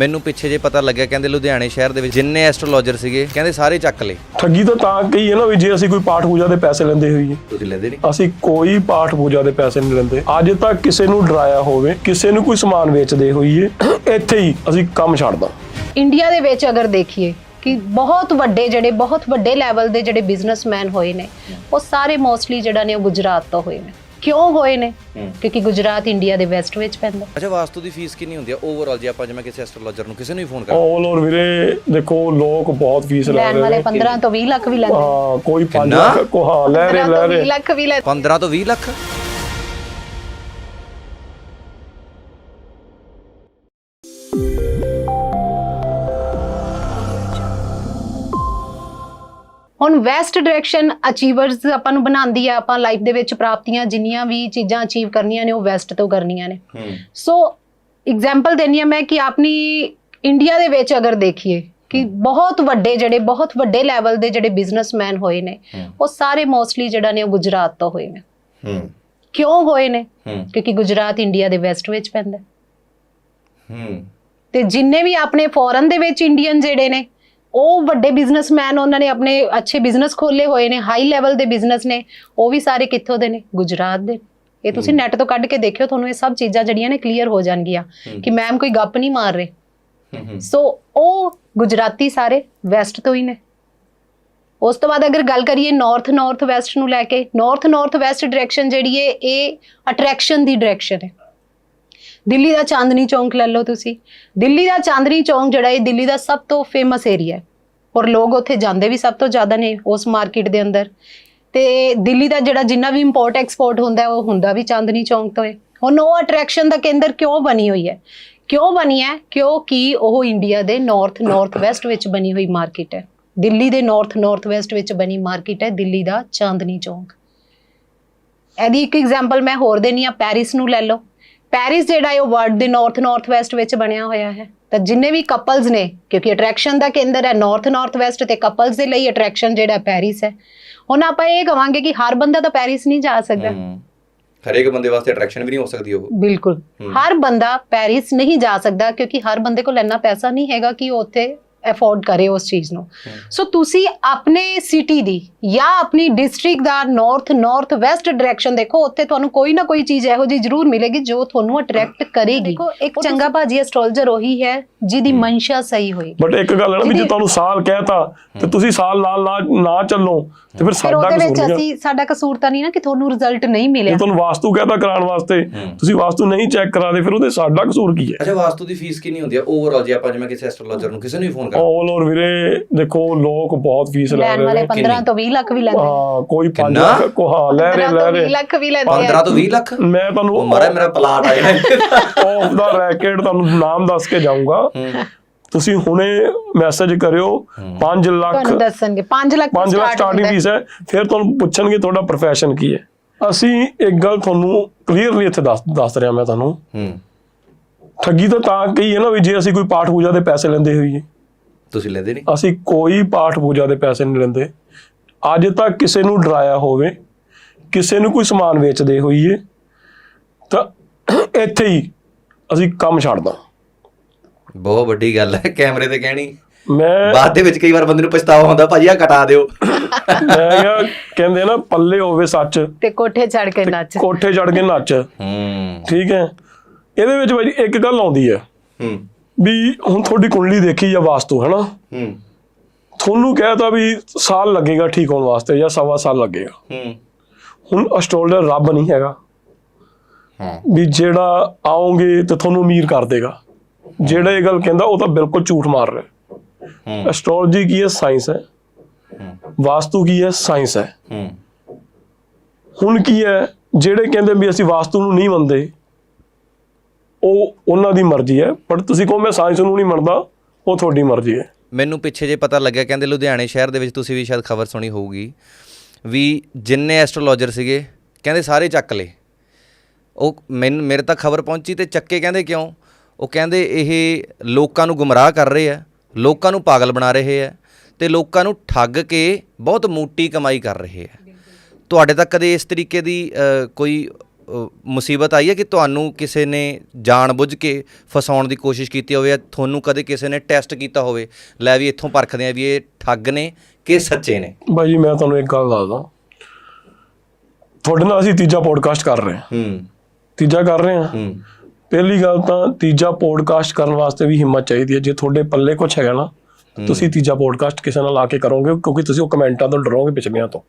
ਮੈਨੂੰ ਪਿੱਛੇ ਜੇ ਪਤਾ ਲੱਗਿਆ ਕਹਿੰਦੇ ਲੁਧਿਆਣੇ ਸ਼ਹਿਰ ਦੇ ਵਿੱਚ ਜਿੰਨੇ ਐਸਟ੍ਰੋਲੋਜਰ ਸੀਗੇ ਕਹਿੰਦੇ ਸਾਰੇ ਚੱਕ ਲਏ। ਠੱਗੀ ਤਾਂ ਤਾਂ ਕਹੀ ਹੈ ਨਾ ਵੀ ਜੇ ਅਸੀਂ ਕੋਈ ਪਾਠ ਪੂਜਾ ਦੇ ਪੈਸੇ ਲੈਂਦੇ ਹੋਈਏ। ਤੁਸੀਂ ਲੈਂਦੇ ਨਹੀਂ? ਅਸੀਂ ਕੋਈ ਪਾਠ ਪੂਜਾ ਦੇ ਪੈਸੇ ਨਹੀਂ ਲੈਂਦੇ। ਅੱਜ ਤੱਕ ਕਿਸੇ ਨੂੰ ਡਰਾਇਆ ਹੋਵੇ ਕਿਸੇ ਨੂੰ ਕੋਈ ਸਮਾਨ ਵੇਚਦੇ ਹੋਈਏ ਇੱਥੇ ਹੀ ਅਸੀਂ ਕੰਮ ਛੱਡਦਾ। ਇੰਡੀਆ ਦੇ ਵਿੱਚ ਅਗਰ ਦੇਖੀਏ ਕਿ ਬਹੁਤ ਵੱਡੇ ਜਿਹੜੇ ਬਹੁਤ ਵੱਡੇ ਲੈਵਲ ਦੇ ਜਿਹੜੇ ਬਿਜ਼ਨਸਮੈਨ ਹੋਏ ਨੇ ਉਹ ਸਾਰੇ ਮੋਸਟਲੀ ਜਿਹੜਾ ਨੇ ਉਹ ਗੁਜਰਾਤ ਤੋਂ ਹੋਏ ਨੇ। ਕਿਉਂ ਹੋਏ ਨੇ? ਕਿਉਂਕਿ ਗੁਜਰਾਤ ਇੰਡੀਆ ਦੇ ਵੈਸਟ ਵਿੱਚ ਪੈਂਦਾ। ਅੱਛਾ ਵਾਸਤੂ ਦੀ ਫੀਸ ਕਿੰਨੀ ਹੁੰਦੀ ਆ? ਓਵਰਆਲ ਜੇ ਆਪਾਂ ਜਿਵੇਂ ਕਿਸੇ ਐਸਟ੍ਰੋਲੋਜਰ ਨੂੰ ਕਿਸੇ ਨੂੰ ਵੀ ਫੋਨ ਕਰ ਆਲ ਓਵਰ ਵੀਰੇ ਦੇਖੋ ਲੋਕ ਬਹੁਤ ਫੀਸ ਲੈ ਲੈਣ ਰਹੇ ਵਾਲੇ ਨੇ 15 ਤੋਂ 20 ਲੱਖ ਵੀ ਲੈਂਦੇ ਹਾਂ ਕੋਈ 5 ਕਿੰਨਾ? ਲੱਖ ਕੋ ਹਾਂ ਲੈ ਰਹੇ 15 ਲੈ ਤੋਂ 20 ਰਹੇ ਲੱਖ ਵੀ ਲੈਂਦੇ 15 ਤੋਂ 20 ਲੱਖ? ਹੁਣ ਵੈਸਟ ਡਾਇਰੈਕਸ਼ਨ ਅਚੀਵਰਸ ਆਪਾਂ ਨੂੰ ਬਣਾਉਂਦੀ ਆ ਆਪਾਂ ਲਾਈਫ ਦੇ ਵਿੱਚ ਪ੍ਰਾਪਤੀਆਂ ਜਿੰਨੀਆਂ ਵੀ ਚੀਜ਼ਾਂ ਅਚੀਵ ਕਰਨੀਆਂ ਨੇ ਉਹ ਵੈਸਟ ਤੋਂ ਕਰਨੀਆਂ ਨੇ। ਸੋ ਐਗਜ਼ਾਮਪਲ ਦੇਣੀ ਆ ਮੈਂ ਕਿ ਆਪਣੀ ਇੰਡੀਆ ਦੇ ਵਿੱਚ ਅਗਰ ਦੇਖੀਏ ਕਿ ਬਹੁਤ ਵੱਡੇ ਜਿਹੜੇ ਬਹੁਤ ਵੱਡੇ ਲੈਵਲ ਦੇ ਜਿਹੜੇ ਬਿਜ਼ਨਸਮੈਨ ਹੋਏ ਨੇ। ਉਹ ਸਾਰੇ ਮੋਸਟਲੀ ਜਿਹੜਾ ਨੇ ਉਹ ਗੁਜਰਾਤ ਤੋਂ ਹੋਏ ਨੇ। ਹੂੰ। ਕਿਉਂ ਹੋਏ ਨੇ? ਕਿਉਂਕਿ ਗੁਜਰਾਤ ਇੰਡੀਆ ਦੇ ਵੈਸਟ ਵਿੱਚ ਪੈਂਦਾ। ਹੂੰ। ਤੇ ਜਿੰਨੇ ਵੀ ਆਪਣੇ ਫੋਰਨ ਦੇ ਵਿੱਚ ਇੰਡੀਅਨ ਜਿਹੜੇ ਨੇ ਉਹ ਵੱਡੇ ਬਿਜ਼ਨਸਮੈਨ ਉਹਨਾਂ ਨੇ ਆਪਣੇ ਅੱਛੇ ਬਿਜ਼ਨਸ ਖੋਲੇ ਹੋਏ ਨੇ ਹਾਈ ਲੈਵਲ ਦੇ ਬਿਜ਼ਨਸ ਨੇ ਉਹ ਵੀ ਸਾਰੇ ਕਿੱਥੋਂ ਦੇ ਨੇ? ਗੁਜਰਾਤ ਦੇ। ਇਹ ਤੁਸੀਂ ਨੈਟ ਤੋਂ ਕੱਢ ਕੇ ਦੇਖਿਓ ਤੁਹਾਨੂੰ ਇਹ ਸਭ ਚੀਜ਼ਾਂ ਜਿਹੜੀਆਂ ਨੇ ਕਲੀਅਰ ਹੋ ਜਾਣਗੀਆਂ ਕਿ ਮੈਮ ਕੋਈ ਗੱਪ ਨਹੀਂ ਮਾਰ ਰਹੇ। ਸੋ ਉਹ ਗੁਜਰਾਤੀ ਸਾਰੇ ਵੈਸਟ ਤੋਂ ਹੀ ਨੇ। ਉਸ ਤੋਂ ਬਾਅਦ ਅਗਰ ਗੱਲ ਕਰੀਏ ਨਾਰਥ ਨਾਰਥ ਵੈਸਟ ਨੂੰ ਲੈ ਕੇ ਨਾਰਥ ਨਾਰਥ ਵੈਸਟ ਡਾਇਰੈਕਸ਼ਨ ਜਿਹੜੀ ਹੈ ਇਹ ਅਟਰੈਕਸ਼ਨ ਦੀ ਡਾਇਰੈਕਸ਼ਨ ਹੈ ਦਿੱਲੀ ਦਾ ਚਾਂਦਨੀ ਚੌਂਕ ਲੈ ਲਓ ਤੁਸੀਂ। ਦਿੱਲੀ ਦਾ ਚਾਂਦਨੀ ਚੌਂਕ ਜਿਹੜਾ ਇਹ ਦਿੱਲੀ ਦਾ ਸਭ ਤੋਂ ਫੇਮਸ ਏਰੀਆ ਹੈ। ਔਰ ਲੋਕ ਉੱਥੇ ਜਾਂਦੇ ਵੀ ਸਭ ਤੋਂ ਜ਼ਿਆਦਾ ਨੇ ਉਸ ਮਾਰਕੀਟ ਦੇ ਅੰਦਰ। ਤੇ ਦਿੱਲੀ ਦਾ ਜਿਹੜਾ ਜਿੰਨਾ ਵੀ ਇੰਪੋਰਟ ਐਕਸਪੋਰਟ ਹੁੰਦਾ ਉਹ ਹੁੰਦਾ ਵੀ ਚਾਂਦਨੀ ਚੌਂਕ ਤੋਂ ਹੈ ਹੁਣ ਉਹ ਅਟਰੈਕਸ਼ਨ ਦਾ ਕੇਂਦਰ ਕਿਉਂ ਬਣੀ ਹੋਈ ਹੈ? ਕਿਉਂ ਬਣੀ ਹੈ? ਕਿਉਂਕਿ ਉਹ ਇੰਡੀਆ ਦੇ ਨਾਰਥ ਨਾਰਥ ਵੈਸਟ ਵਿੱਚ ਬਣੀ ਹੋਈ ਮਾਰਕੀਟ ਹੈ। ਦਿੱਲੀ ਦੇ ਨਾਰਥ ਨਾਰਥ ਵੈਸਟ ਵਿੱਚ ਬਣੀ ਮਾਰਕੀਟ ਹੈ ਦਿੱਲੀ ਦਾ ਚਾਂਦਨੀ ਚੌਂਕ। ਇਹਦੀ ਇੱਕ ਐਗਜ਼ਾਮਪਲ ਮੈਂ ਹੋਰ ਦੇਣੀ ਆ ਪੈਰਿਸ ਨੂੰ ਲੈ ਲਓ। ਪੈਰਿਸ ਜਿਹੜਾ ਹੈ ਉਹ ਵਰਲਡ ਦੇ ਨਾਰਥ ਨਾਰਥ ਵੈਸਟ ਵਿੱਚ ਬਣਿਆ ਹੋਇਆ ਹੈ। ਤਾਂ ਜਿੰਨੇ ਵੀ ਕਪਲਸ ਨੇ ਕਿਉਂਕਿ ਅਟਰੈਕਸ਼ਨ ਦਾ ਕੇਂਦਰ ਹੈ ਨਾਰਥ ਨਾਰਥ ਵੈਸਟ ਤੇ ਕਪਲਸ ਦੇ ਲਈ ਅਟਰੈਕਸ਼ਨ ਜਿਹੜਾ ਪੈਰਿਸ ਹੈ। ਹੁਣ ਆਪਾਂ ਇਹ ਕਵਾਂਗੇ ਕਿ ਹਰ ਬੰਦਾ ਤਾਂ ਪੈਰਿਸ ਨਹੀਂ ਜਾ ਸਕਦਾ। ਹਰੇਕ ਬੰਦੇ ਵਾਸਤੇ ਅਟਰੈਕਸ਼ਨ ਵੀ ਨਹੀਂ ਹੋ ਸਕਦੀ ਉਹ। ਬਿਲਕੁਲ। ਹਰ ਬੰਦਾ ਪੈਰਿਸ ਨਹੀਂ ਜਾ ਸਕਦਾ ਕਿਉਂਕਿ ਹਰ ਬੰਦੇ ਕੋਲ ਇੰਨਾ ਪੈਸਾ ਨਹੀਂ ਹੈਗਾ ਕਿ ਉਹ ਉੱਥੇ ਅਫੋਰਡ ਕਰੇ ਉਸ ਚੀਜ਼ ਨੂੰ। ਸੋ ਤੁਸੀਂ ਆਪਣੇ ਸਿਟੀ ਦੀ ਜਾਂ ਆਪਣੀ ਡਿਸਟ੍ਰਿਕਟ ਦਾ ਨਾਰਥ ਨਾਰਥ ਵੈਸਟ ਡਾਇਰੈਕਸ਼ਨ ਦੇਖੋ ਉੱਥੇ ਤੁਹਾਨੂੰ ਕੋਈ ਨਾ ਕੋਈ ਚੀਜ਼ ਇਹੋ ਜਿਹੀ ਜ਼ਰੂਰ ਮਿਲੇਗੀ ਜੋ ਤੁਹਾਨੂੰ ਅਟਰੈਕਟ ਕਰੇਗੀ। ਦੇਖੋ ਇੱਕ ਚੰਗਾ ਭਾਜੀ ਐਸਟ੍ਰੋਲਜਰ ਉਹੀ ਹੈ ਜਿਹਦੀ ਮਨਸ਼ਾ ਸਹੀ ਹੋਈ ਬਟ ਇੱਕ ਗੱਲ ਹੈ ਨਾ ਵੀ ਜੇ ਤੁਹਾਨੂੰ ਸਾਲ ਕਹਿਤਾ ਤੇ ਤੁਸੀਂ ਸਾਲ ਨਾਲ ਨਾ ਨਾ ਚੱਲੋ ਤੇ ਫਿਰ ਸਾਡਾ ਉਹਦੇ ਵਿੱਚ ਕਸੂਰ ਨਹੀਂ ਅਸੀਂ ਸਾਡਾ ਕਸੂਰ ਤਾਂ ਨਹੀਂ ਨਾ ਕਿ ਤੁਹਾਨੂੰ ਰਿਜ਼ਲਟ ਨਹੀਂ ਜੇ ਮਿਲਿਆ। ਤੁਹਾਨੂੰ ਵਾਸਤੂ ਕਹਿਤਾ ਕਰਾਉਣ ਵਾਸਤੇ ਹੂੰ। ਤੁਸੀਂ ਵਾਸਤੂ ਨਹੀਂ ਚੈੱਕ ਕਰਾਦੇ ਫਿਰ ਉਹਦੇ ਸਾਡਾ ਕਸੂਰ ਕੀ ਹੈ? ਅੱਛਾ ਵਾਸਤੂ ਦੀ ਫੀਸ ਕਿੰਨੀ ਹੁੰਦੀ ਆ ਓਵਰਆਲ ਜੇ ਆਪਾਂ ਜਿਵੇਂ ਕਿਸੇ ਐਸਟ੍ਰੋਲੋਜਰ ਨੂੰ ਕਿਸੇ ਨੂੰ ਵੀ ਫੋਨ ਕਰ। ਆਲ ਓਵਰ ਵੀਰੇ ਦੇਖੋ ਲੋਕ ਬਹੁਤ ਫੀਸ ਲੈ ਲੈਣ ਰਹੇ ਵਾਲੇ ਨੇ 15 ਤੋਂ 20 ਲੱਖ ਵੀ ਲੈਂਦੇ। ਹਾਂ ਕੋਈ 5 ਕਿੰਨਾ? ਲੱਖ ਕੋ ਹਾਂ ਲੈ ਰਹੇ 15 ਲੈ ਤੋਂ 20 ਰਹੇ। ਲੱਖ ਵੀ ਲੈਂਦੇ 15 ਆ ਤੋਂ 20 ਲੱਖ? ਮੈਂ ਉਹ ਤੁਹਾਨੂੰ ਮਾਰਾ ਮੇਰਾ ਪਲਾਟ ਆ ਜਾਣਾ ਆਫ ਦਾ ਰੈਕਟ ਤੁਹਾਨੂੰ ਨਾਮ ਦੱਸ ਕੇ ਜਾਊਂਗਾ। ਤੁਸੀਂ ਹੁਣੇ ਮੈਸੇਜ ਕਰਿਓ 5 ਲੱਖ ਤੁਹਾਨੂੰ ਦੱਸਣਗੇ। 5 ਲੱਖ 5 ਲੱਖ ਸਟਾਰਟਿੰਗ ਫੀਸ ਹੈ। ਫਿਰ ਤੁਹਾਨੂੰ ਪੁੱਛਣਗੇ ਤੁਹਾਡਾ profession ਕੀ ਹੈ। ਅਸੀਂ ਇੱਕ ਗੱਲ ਤੁਹਾਨੂੰ ਕਲੀਅਰਲੀ ਇੱਥੇ ਦੱਸ ਦੱਸ ਰਿਹਾ ਮੈਂ ਤੁਹਾਨੂੰ। ਹੂੰ। ਠੱਗੀ ਤਾਂ ਤਾਂ ਕਹੀ ਹੈ ਨਾ ਵੀ ਜੇ ਅਸੀਂ ਕੋਈ ਪਾਠ ਪੂਜਾ ਦੇ ਪੈਸੇ ਲੈਂਦੇ ਹੋਈਏ। ਤੁਸੀਂ ਲੈਂਦੇ ਨਹੀਂ? ਅਸੀਂ ਕੋਈ ਪਾਠ ਪੂਜਾ ਦੇ ਪੈਸੇ ਨਹੀਂ ਲੈਂਦੇ। ਅੱਜ ਤੱਕ ਕਿਸੇ ਨੂੰ ਡਰਾਇਆ ਹੋਵੇ ਕਿਸੇ ਨੂੰ ਕੋਈ ਸਮਾਨ ਵੇਚਦੇ ਹੋਈਏ ਤਾਂ ਇੱਥੇ ਹੀ ਅਸੀਂ ਕੰਮ ਛੱਡਦਾ। ਬਹੁਤ ਵੱਡੀ ਗੱਲ ਹੈ ਕੈਮਰੇ ਤੇ ਕਹਿਣੀ। ਮੈਂ ਬਾਅਦ ਦੇ ਵਿੱਚ ਕਈ ਵਾਰ ਬੰਦੇ ਨੂੰ ਪਛਤਾਵਾ ਹੁੰਦਾ ਭਾਜੀ ਆ ਕਟਾ ਦਿਓ। ਮੈਂ ਕਿਹਾ ਕਹਿੰਦੇ ਨਾ ਪੱਲੇ ਹੋਵੇ ਸੱਚ। ਤੇ ਕੋਠੇ ਚੜ ਕੇ ਨੱਚ। ਕੋਠੇ ਚੜ ਕੇ ਨੱਚ। ਹੂੰ। ਠੀਕ ਹੈ। ਇਹਦੇ ਵਿੱਚ ਬਾਈ ਇੱਕ ਗੱਲ ਆਉਂਦੀ ਹੈ। ਹੂੰ। ਵੀ ਹੁਣ ਤੁਹਾਡੀ ਕੁੰਡਲੀ ਦੇਖੀ ਜਾਂ ਵਾਸਤੂ ਹੈ ਨਾ ਹੂੰ। ਤੁਹਾਨੂੰ ਕਹਿਤਾ ਵੀ ਸਾਲ ਲੱਗੇਗਾ ਠੀਕ ਹੋਣ ਵਾਸਤੇ ਜਾਂ ਸਵਾ ਸਾਲ ਲੱਗੇਗਾ। ਹੂੰ। ਹੁਣ ਅਸਟ੍ਰੋਲਜਰ ਰੱਬ ਨਹੀਂ ਹੈਗਾ। ਹਾਂ। ਵੀ ਜਿਹੜਾ ਆਉਂਗੇ ਤੇ ਤੁਹਾਨੂੰ ਅਮੀਰ ਕਰ ਦੇਗਾ। ਜਿਹੜਾ ਇਹ ਗੱਲ ਕਹਿੰਦਾ ਉਹ ਤਾਂ ਬਿਲਕੁਲ ਝੂਠ ਮਾਰ ਰਿਹਾ। ਹੂੰ। ਐਸਟ੍ਰੋਲੋਜੀ ਕੀ ਹੈ? ਸਾਇੰਸ ਹੈ। ਵਾਸਤੂ ਕੀ ਹੈ? ਸਾਇੰਸ ਹੈ। ਹੂੰ। ਹੁਣ ਕੀ ਹੈ? ਜਿਹੜੇ ਕਹਿੰਦੇ ਵੀ ਅਸੀਂ ਵਾਸਤੂ ਨੂੰ ਨਹੀਂ ਮੰਨਦੇ ਉਹ ਉਹਨਾਂ ਦੀ ਮਰਜ਼ੀ ਹੈ ਪਰ ਤੁਸੀਂ ਕਹੋ ਮੈਂ ਸਾਇੰਸ ਨੂੰ ਨਹੀਂ ਮੰਨਦਾ, ਉਹ ਤੁਹਾਡੀ ਮਰਜ਼ੀ ਹੈ। ਮੈਨੂੰ ਪਿੱਛੇ ਜੇ ਪਤਾ ਲੱਗਿਆ, ਕਹਿੰਦੇ ਲੁਧਿਆਣੇ ਸ਼ਹਿਰ ਦੇ ਵਿੱਚ ਤੁਸੀਂ ਵੀ ਸ਼ਾਇਦ ਖਬਰ ਸੁਣੀ ਹੋਊਗੀ, ਵੀ ਜਿੰਨੇ ਐਸਟ੍ਰੋਲੋਜਰ ਸੀਗੇ, ਕਹਿੰਦੇ ਸਾਰੇ ਚੱਕ ਲਏ। ਉਹ ਮੈਨੂੰ, ਮੇਰੇ ਤੱਕ ਖਬਰ ਪਹੁੰਚੀ ਤੇ ਚੱਕੇ ਕਹਿੰਦੇ ਕਿਉਂ? ਉਹ ਕਹਿੰਦੇ ਇਹ ਲੋਕਾਂ ਨੂੰ ਗੁੰਮਰਾਹ ਕਰ ਰਹੇ ਆ, ਲੋਕਾਂ ਨੂੰ ਪਾਗਲ ਬਣਾ ਰਹੇ ਆ, ਤੇ ਲੋਕਾਂ ਨੂੰ ਠੱਗ ਕੇ ਬਹੁਤ ਮੋਟੀ ਕਮਾਈ ਕਰ ਰਹੇ ਆ। ਤੁਹਾਡੇ ਤੱਕ ਕਦੇ ਇਸ ਤਰੀਕੇ ਦੀ ਕੋਈ ਮੁਸੀਬਤ ਆਈ ਹੈ ਕਿ ਤੁਹਾਨੂੰ ਕਿਸੇ ਨੇ ਜਾਣਬੁੱਝ ਕੇ ਫਸਾਉਣ ਦੀ ਕੋਸ਼ਿਸ਼ ਕੀਤੀ ਹੋਵੇ ਜਾਂ ਤੁਹਾਨੂੰ ਕਦੇ ਕਿਸੇ ਨੇ ਟੈਸਟ ਕੀਤਾ ਹੋਵੇ? ਲੈ ਵੀ ਇੱਥੋਂ ਪਰਖਦੇ ਆ ਵੀ ਇਹ ਠੱਗ ਨੇ ਕਿ ਸੱਚੇ ਨੇ। ਜੀ ਮੈਂ ਤੁਹਾਨੂੰ ਇੱਕ ਗੱਲ ਦੱਸਦਾ। ਤੁਹਾਡੇ ਨਾਲ ਅਸੀਂ ਤੀਜਾ ਪੋਡਕਾਸਟ ਕਰ ਰਹੇ ਹਾਂ। ਹੂੰ। ਤੀਜਾ ਕਰ ਰਹੇ ਹਾਂ। ਹੂੰ। ਪਹਿਲੀ ਗੱਲ ਤਾਂ ਤੀਜਾ ਪੋਡਕਾਸਟ ਕਰਨ ਵਾਸਤੇ ਵੀ ਹਿੰਮਤ ਚਾਹੀਦੀ ਹੈ। ਜੇ ਤੁਹਾਡੇ ਪੱਲੇ ਕੁਝ ਹੈਗਾ ਨਾ ਤੁਸੀਂ ਤੀਜਾ ਪੋਡਕਾਸਟ ਕਿਸੇ ਨਾਲ ਲਾ ਕੇ ਕਰੋਗੇ ਕਿਉਂਕਿ ਤੁਸੀਂ ਉਹ ਕਮੈਂਟਾਂ ਤੋਂ ਡਰੋਗੇ ਪਿਛਲੀਆਂ ਤੋਂ।